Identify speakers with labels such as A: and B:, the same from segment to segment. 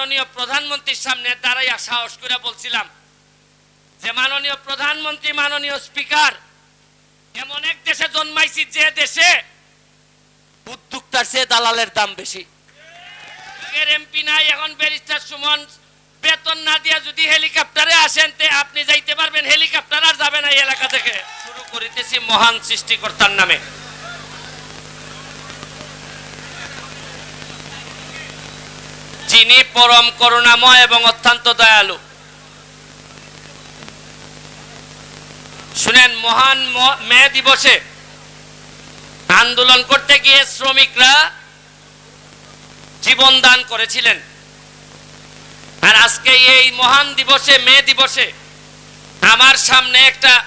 A: মাননীয় প্রধানমন্ত্রীর সামনে দাঁড়াইয়া সাহস করে বলছিলাম যে মাননীয় প্রধানমন্ত্রী মাননীয় স্পিকার এমন এক দেশে জন্মাইছি যে দেশে উদ্যোক্তার চেয়ে দালালের দাম বেশি। এর এমপি নাই এখন ব্যারিস্টার সুমন বেতন না দিয়া যদি হেলিকপ্টারে আসেন তে আপনি যাইতে পারবেন হেলিকপ্টার আর যাবে না এই এলাকা থেকে। শুরু করিতেছি মহান সৃষ্টিকর্তার নামে। যিনি পরম করুণাময় এবং অত্যন্ত দয়ালু। শুনেন, মহান ম- দিবসে আন্দোলন করতে গিয়ে শ্রমিকরা জীবন দান করেছিলেন। আর আজকে এই মহান দিবসে, মে দিবসে আমার সামনে একটা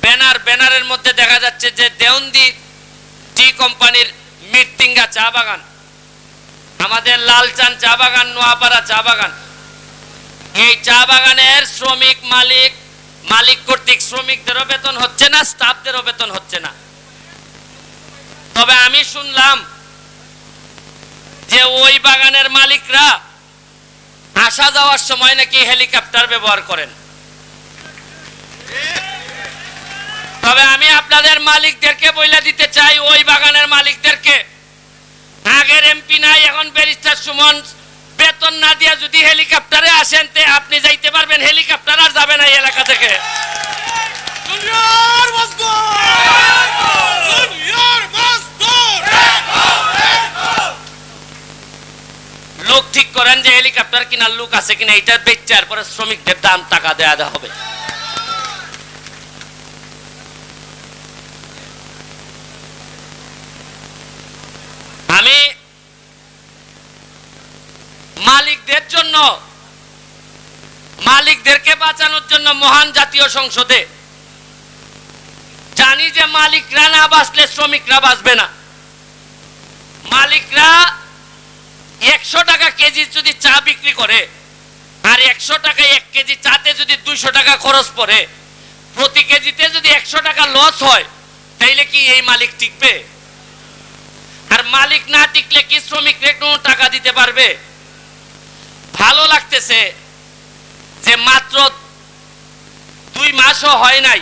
A: ব্যানার, ব্যানারের মধ্যে দেখা যাচ্ছে যে দেওন্দি টি কোম্পানির মিরতিঙ্গা চা বাগান। আমাদের লালচান চা বাগান, নোয়াপাড়া চা বাগান। এই চা বাগানের শ্রমিক মালিক মালিক কর্তৃক শ্রমিকদেরও বেতন হচ্ছে না, স্টাফদেরও বেতন হচ্ছে না। তবে আমি শুনলাম যে ওই বাগানের মালিকরা আসা যাওয়ার সময় নাকি হেলিকপ্টার ব্যবহার করেন। তবে আমি আপনাদের মালিকদেরকে বইলা দিতে চাই, ওই বাগানের মালিকদেরকে। আগের এমপি নাই এখন ব্যারিস্টার সুমন। বেতন না দিয়া যদি হেলিকপ্টারে আসেন তে আপনি যাইতে পারবেন। হেলিকপ্টার আর যাবে না এই এলাকা থেকে। লোক ঠিক করেন যে হেলিকপ্টার কিনার লোক আছে কিনা এটা বেচার পরে শ্রমিকদের দাম টাকা দেওয়া হবে আমি মালিকদের জন্য, মালিকদেরকে বাঁচানোর জন্য মহান জাতীয় সংসদে। জানি যে মালিকরা না বাঁচলে শ্রমিকরা বাঁচবে না। মালিকরা একশো টাকা কেজি যদি চা বিক্রি করে, আর একশো টাকা এক কেজি চাতে যদি দুইশো টাকা খরচ পড়ে, প্রতি কেজিতে যদি একশো টাকা লস হয়, তাইলে কি এই মালিক টিকবে? আর মালিক না টিকলে কি শ্রমিক কোনো টাকা দিতে পারবে? ভালো লাগতেছে যে মাত্র দুই মাসও হয় নাই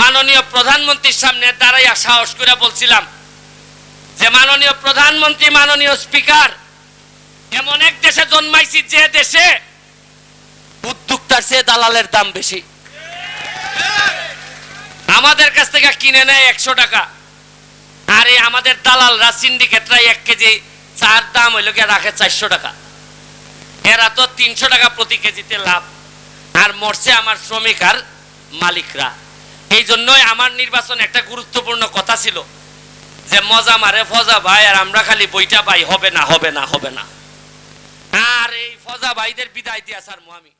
A: মাননীয় প্রধানমন্ত্রীর সামনে দাঁড়াইয়া সাহস করে বলছিলাম যে মাননীয় প্রধানমন্ত্রী, মাননীয় স্পিকার, এমন এক দেশে জন্মাইছি যে দেশে উদ্যোক্তার চেয়ে দালালের দাম বেশি। আমাদের কাছ থেকে কিনে নেয় একশো টাকা। আর এই আমাদের দালালরা সিন্ডিকেটরা এক কেজি চার দাম হইল গিয়ে রাখে চারশো টাকা। এরা তো তিনশো টাকা প্রতি কেজিতে লাভ। আর মরছে আমার শ্রমিক আর মালিকরা। এই জন্যই আমার নির্বাচন একটা গুরুত্বপূর্ণ কথা ছিল। যে মজা মারে, ফজা ভাই, আর আমরা খালি বইটা পাই, হবে না হবে না হবে না। আর এই ফজা ভাইদের বিদায় দিয়ে স্যার আমি।